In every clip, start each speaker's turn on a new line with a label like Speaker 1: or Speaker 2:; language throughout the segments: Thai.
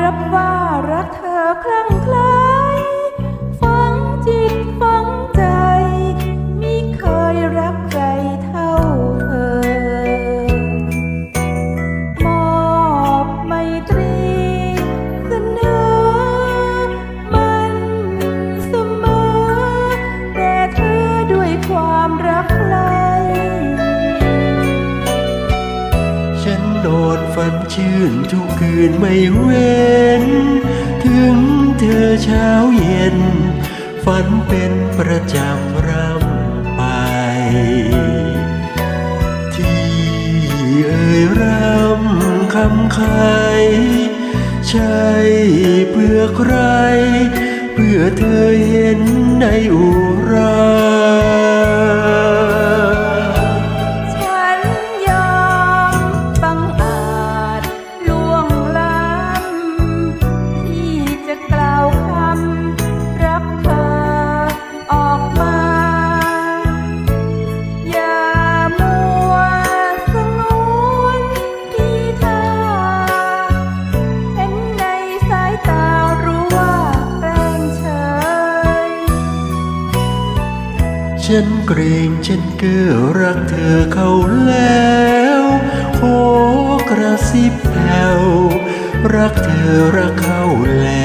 Speaker 1: รับว่ารักเธอครั้ง อน
Speaker 2: ฝันชื่นทุกคืนไม่เว้น ถึงเธอเช้าเย็น ฝันเป็นประจำรำไป ที่เอ่ยรำคำใครใช่เพื่อใคร เพื่อเธอเห็นในอุรา
Speaker 1: ฉันเกรงฉั
Speaker 2: นเกือรักเธอเขาแล้ว โอกระซิบแผ่วรักเธอรักเขาแล้ว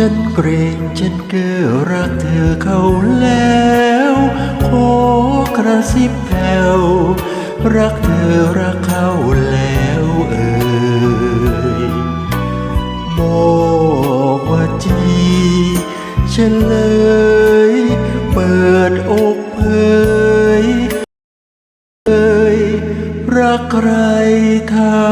Speaker 2: ฉันเกร
Speaker 1: งฉั
Speaker 2: นเก้อรักเธอเขาแล้วขอกระซิบแผ่วรักเธอรักเขาแล้วเอ่ยบอกว่าจีฉันเลยเปิดอกเผยเอ่ยรักใครเท่า